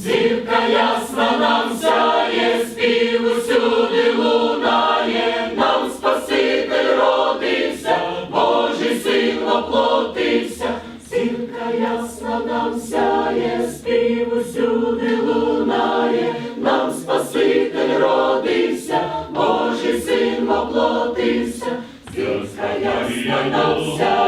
Зірка ясна нам сяє, спів усюди лунає, нам Спаситель родився, Божий син воплотився. Зірка ясна нам сяє, спів усюди лунає, нам Спаситель родився, Божий син воплотився. Зірка ясна нам сяє,